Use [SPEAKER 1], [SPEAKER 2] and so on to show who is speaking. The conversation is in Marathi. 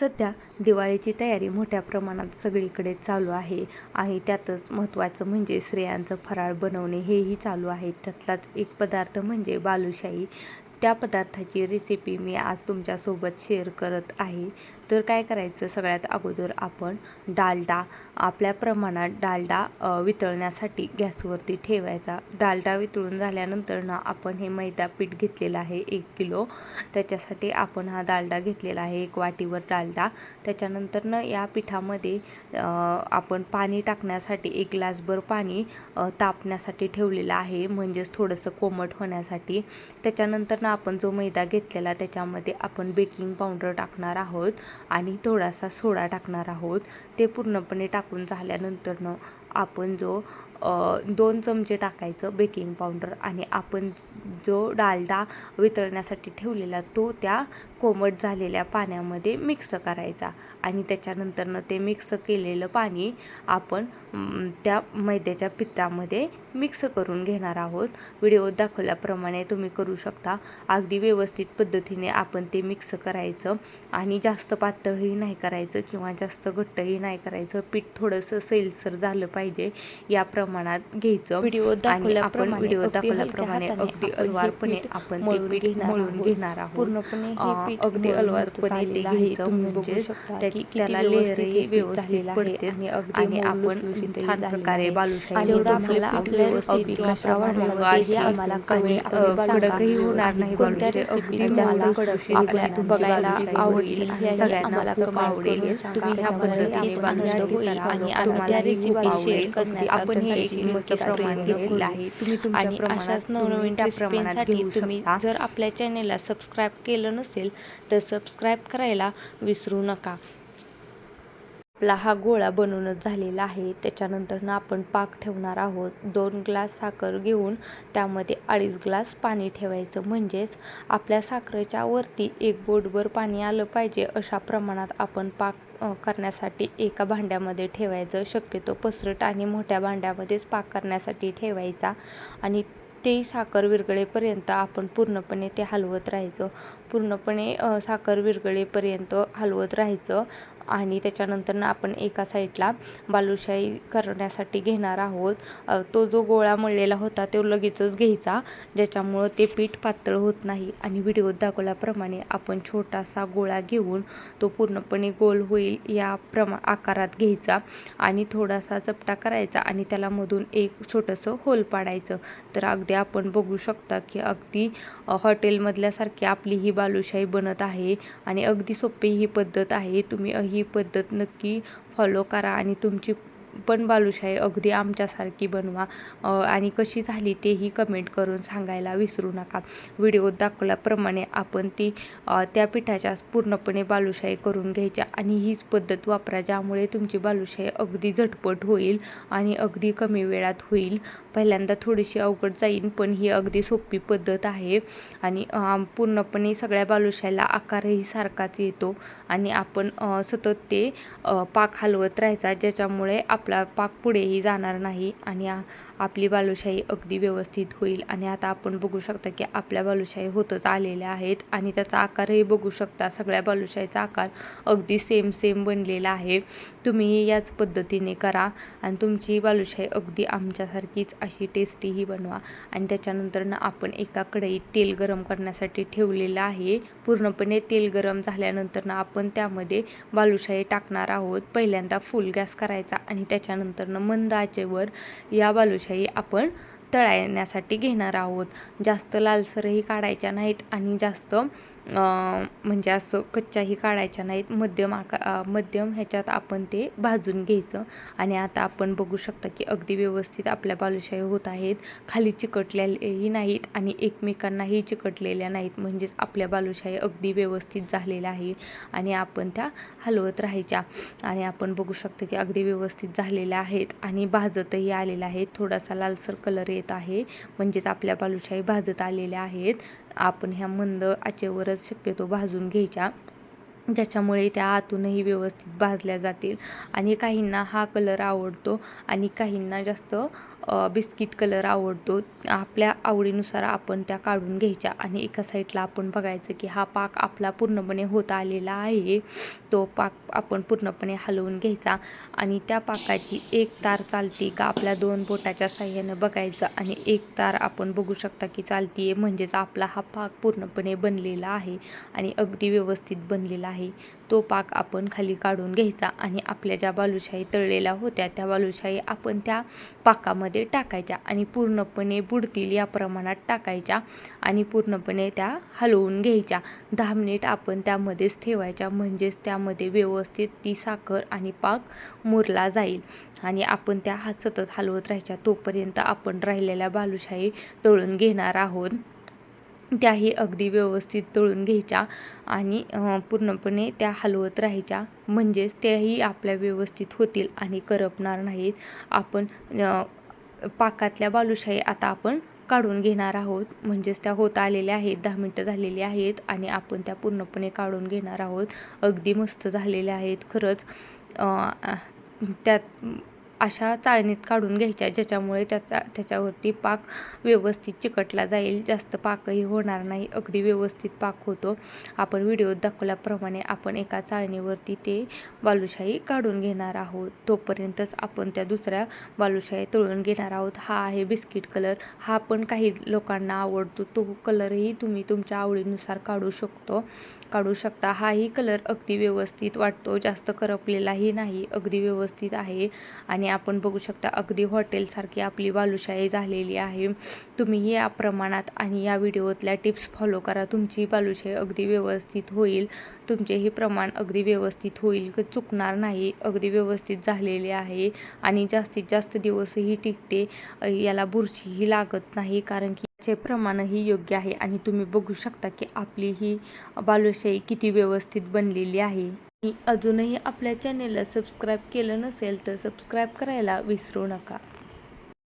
[SPEAKER 1] सध्या दिवाळीची तयारी मोठ्या प्रमाणात सगळीकडे चालू आहे. आणि त्यातच महत्त्वाचं म्हणजे स्त्रियांचं फराळ बनवणे हेही चालू आहे. त्यातलाच एक पदार्थ म्हणजे बालुशाही. त्या पदार्थाची रेसिपी मी आज तुमच्यासोबत शेअर करत आहे. तर काय करायचं? सगळ्यात अगोदर आपण डालडा आपल्या प्रमाणात डालडा वितळण्यासाठी गॅसवरती ठेवायचा. डालडा वितळून झाल्यानंतर ना आपण हे मैदा पीठ घेतलेलं आहे एक किलो. त्याच्यासाठी आपण हा डालडा घेतलेला आहे एक वाटीवर डालडा. त्याच्यानंतर न या पिठामध्ये आपण पाणी टाकण्यासाठी एक ग्लासभर पाणी तापण्यासाठी ठेवलेलं आहे. म्हणजेच थोडंसं कोमट होण्यासाठी. त्याच्यानंतर ना आपण जो मैदा घेतलेला त्याच्यामध्ये आपण बेकिंग पावडर टाकणार आहोत आणि थोडासा सोडा टाकणार आहोत. ते पूर्णपणे टाकून झाल्यानंतरनं आपण जो दोन चमचे टाकायचं बेकिंग पावडर आणि आपण जो डालडा वितळण्यासाठी ठेवलेला तो त्या कोमट झालेल्या पाण्यामध्ये मिक्स करायचा आणि त्याच्यानंतरनं ते मिक्स केलेलं पाणी आपण त्या मैद्याच्या पिठामध्ये मिक्स करून घेणार आहोत. व्हिडिओत दाखवल्याप्रमाणे तुम्ही करू शकता. अगदी व्यवस्थित पद्धतीने आपण ते मिक्स करायचं आणि जास्त पातळही नाही करायचं किंवा जास्त घट्टही नाही करायचं. पीठ थोडंसं सैलसर झालं पाहिजे. याप्रमाणे प्रमाणात घ्यायचं
[SPEAKER 2] व्हिडिओ
[SPEAKER 1] आणि आपण व्हिडिओ दाखवल्याप्रमाणे अगदी अलवारपणे आपण ते
[SPEAKER 2] मळून
[SPEAKER 1] पीठ
[SPEAKER 2] घेणार
[SPEAKER 1] मळून
[SPEAKER 2] आहोत.
[SPEAKER 1] घेणार आहोत
[SPEAKER 2] पूर्णपणे हे
[SPEAKER 1] अगदी अलवारपणे ते. घ्यायचं म्हणजे त्याची त्याला लेअरही व्यवस्थित
[SPEAKER 2] झालेलं आहे
[SPEAKER 1] पडते
[SPEAKER 2] आणि
[SPEAKER 1] आपण छान प्रकारे. बालुशाही
[SPEAKER 2] जेवढं आपल्याला
[SPEAKER 1] व्यवस्थित
[SPEAKER 2] आम्हाला सांगा.
[SPEAKER 1] कडकही होणार नाही बालुशाही. अगदी
[SPEAKER 2] आपल्या
[SPEAKER 1] तुमची
[SPEAKER 2] बघायला. हे
[SPEAKER 1] सगळ्यांना
[SPEAKER 2] आम्हाला
[SPEAKER 1] खूप आवडेल. तुम्ही ह्या पद्धतीने
[SPEAKER 2] आणि
[SPEAKER 1] तुम्हालाही
[SPEAKER 2] रेसिपी शेअर
[SPEAKER 1] आवडेल
[SPEAKER 2] करण्याचा
[SPEAKER 1] आपण हे
[SPEAKER 2] त्यासाठी
[SPEAKER 1] एक मोठं
[SPEAKER 2] नक्कीच
[SPEAKER 1] प्रमाण
[SPEAKER 2] प्रयत्न
[SPEAKER 1] घेतलेलं. आहे. तुम्ही
[SPEAKER 2] आणि
[SPEAKER 1] प्रमाणात
[SPEAKER 2] अशाच नवनवीन
[SPEAKER 1] प्रमाणात
[SPEAKER 2] रेसिपींसाठी जर आपल्या चॅनेलला सबस्क्राईब केलं नसेल तर सबस्क्राईब करायला विसरू नका. आपला हा गोळा बनवूनच झालेला आहे. त्याच्यानंतर ना आपण पाक ठेवणार आहोत. दोन ग्लास साखर घेऊन त्यामध्ये अडीच ग्लास पाणी ठेवायचं. म्हणजेच आपल्या साखरेच्या वरती एक बोटभर पाणी आलं पाहिजे अशा प्रमाणात आपण पाक करण्यासाठी एका भांड्यामध्ये ठेवायचं. शक्यतो पसरट आणि मोठ्या भांड्यामध्येच पाक करण्यासाठी ठेवायचा आणि ते साखर विरगळेपर्यंत आपण पूर्णपणे ते हलवत राहायचं. पूर्णपणे साखर विरगळेपर्यंत हलवत राहायचं. आणि त्याच्यानंतर आपण एका साईडला बालुशाही करण्यासाठी घेणार आहोत. तो जो गोळा मळलेला होता तो लगेचच घ्यायचा ज्याच्यामुळं ते पीठ पातळ होत नाही. आणि व्हिडिओत दाखवल्याप्रमाणे आपण छोटासा गोळा घेऊन तो पूर्णपणे गोल होईल या प्रमा आकारात घ्यायचा आणि थोडासा चपटा करायचा आणि त्याला मधून एक छोटंसं होल पाडायचं. तर अगदी आपण बघू शकता की अगदी हॉटेलमधल्यासारखी आपली ही बालुशाही बनत आहे आणि अगदी सोपी ही पद्धत आहे. तुम्ही ही पद्धत नक्की फॉलो करा आणि तुमची पण बालुशाही अगदी आमच्यासारखी बनवा. आणि कशी झाली तेही कमेंट करून सांगायला विसरू नका. व्हिडिओत दाखवल्याप्रमाणे आपण ती त्या पिठाच्या पूर्णपणे बालुशाही करून घ्यायच्या आणि हीच पद्धत वापरा ज्यामुळे तुमची बालुशाही अगदी झटपट होईल आणि अगदी कमी वेळात होईल. पहिल्यांदा थोडीशी अवघड जाईल पण ही अगदी सोपी पद्धत आहे. आणि पूर्णपणे सगळ्या बालुशाहीला आकारही सारखाच येतो. आणि आपण सतत ते पाक हलवत राहायचा ज्याच्यामुळे आप आपला पाक पुढेही जाणार नाही आणि आपली बालुशाही अगदी व्यवस्थित होईल. आणि आता आपण बघू शकता की आपल्या बालुशाही होतच आलेल्या आहेत आणि त्याचा आकारही बघू शकता. सगळ्या बालुशाहीचा आकार अगदी सेम सेम बनलेला आहे. तुम्ही याच पद्धतीने करा आणि तुमची बालुशाही अगदी आमच्यासारखीच अशी टेस्टीही बनवा. आणि त्याच्यानंतरनं आपण एका कढईत तेल गरम करण्यासाठी ठेवलेलं आहे. पूर्णपणे तेल गरम झाल्यानंतरनं आपण त्यामध्ये बालुशाही टाकणार आहोत. पहिल्यांदा फुल गॅस करायचा आणि त्याच्यानंतरनं मंद आचेवर या बालुशाही आपण तळण्यासाठी घेणार आहोत. जास्त लालसरही काढायच्या नाहीत आणि जास्त म्हणजे असं कच्च्याही काढायच्या नाहीत. मध्यम आका मध्यम ह्याच्यात आपण ते भाजून घ्यायचं. आणि आता आपण बघू शकता की अगदी व्यवस्थित आपल्या बालुशाही होत आहेत. खाली चिकटलेलेही नाहीत आणि एकमेकांनाही चिकटलेल्या नाहीत. म्हणजेच आपल्या बालुशाही अगदी व्यवस्थित झालेल्या आहे. आणि आपण त्या हलवत राहायच्या. आणि आपण बघू शकतो की अगदी व्यवस्थित झालेल्या आहेत आणि भाजतही आलेल्या आहेत. थोडासा लालसर कलर येत आहे. म्हणजेच आपल्या बालुशाही भाजत आलेल्या आहेत. आपण ह्या मंद आचेवरच शक्यतो भाजून घ्यायच्या. ज्याच्यामुळे त्या आतूनही व्यवस्थित भाजल्या जातील. आणि काहींना हा कलर आवडतो आणि काहींना जास्त बिस्किट कलर आवडतो. आपल्या आवडीनुसार आपण त्या काढून घ्यायच्या आणि एका साईडला आपण बघायचं की हा पाक आपला पूर्णपणे होत आलेला आहे. तो पाक आपण पूर्णपणे हलवून घ्यायचा आणि त्या पाकाची एक तार चालते का आपल्या दोन बोटाच्या साह्यानं बघायचं आणि एक तार आपण बघू शकता की चालतीये. म्हणजेच आपला हा पाक पूर्णपणे बनलेला आहे आणि अगदी व्यवस्थित बनलेला आहे आहे. तो पाक आपण खाली काढून घ्यायचा आणि आपल्या ज्या बालुशाही तळलेल्या होत्या त्या बालुशाही आपण त्या पाकामध्ये टाकायच्या आणि पूर्णपणे बुडतील या प्रमाणात टाकायच्या आणि पूर्णपणे त्या हलवून घ्यायच्या. दहा मिनिट आपण त्यामध्येच ठेवायच्या म्हणजेच त्यामध्ये व्यवस्थित ती साखर आणि पाक मुरला जाईल आणि आपण त्या हा सतत हलवत राहायच्या तोपर्यंत आपण राहिलेल्या बालुशाही तळून घेणार आहोत. त्याही अगदी व्यवस्थित तळून घ्यायच्या आणि पूर्णपणे त्या हलवत राहायच्या. म्हणजेच त्याही आपल्या व्यवस्थित होतील आणि करपणार नाहीत. आपण पाकातल्या बालुशाही आता आपण काढून घेणार आहोत. म्हणजेच त्या होत आलेल्या आहेत दहा मिनटं झालेली आहेत आणि आपण त्या पूर्णपणे काढून घेणार आहोत. अगदी मस्त झालेल्या आहेत खरंच. त्यात अशा चाळणीत काढून घ्यायच्या ज्याच्यामुळे त्याचा त्याच्यावरती पाक व्यवस्थित चिकटला जाईल. जास्त पाकही होणार नाही. अगदी व्यवस्थित पाक होतो. आपण व्हिडिओत दाखवल्याप्रमाणे आपण एका चाळणीवरती ते बालुशाही काढून घेणार आहोत. तोपर्यंतच आपण त्या दुसऱ्या बालुशाही तळून घेणार आहोत. हा आहे बिस्किट कलर. हा पण काही लोकांना आवडतो. तो कलरही तुम्ही तुमच्या आवडीनुसार काढू शकतो. काढू शकता. हाही कलर अगदी व्यवस्थित वाटतो. जास्त करपलेलाही नाही. अगदी व्यवस्थित आहे. आणि आपण बघू शकता अगदी हॉटेलसारखी आपली बालुशाही झालेली आहे. तुम्ही या प्रमाणात आणि या व्हिडिओतल्या टिप्स फॉलो करा. तुमची बालुशाही अगदी व्यवस्थित होईल. तुमचेही प्रमाण अगदी व्यवस्थित होईल. चुकणार नाही. अगदी व्यवस्थित झालेले आहे. आणि जास्तीत जास्त दिवसही टिकते. याला बुरशीही लागत नाही कारण की याचे प्रमाणही योग्य आहे. आणि तुम्ही बघू शकता की आपली ही बालुशाही किती व्यवस्थित बनलेली आहे. अजूनही आपल्या चॅनेलला सबस्क्राईब केलं नसेल तर सबस्क्राईब करायला विसरू नका.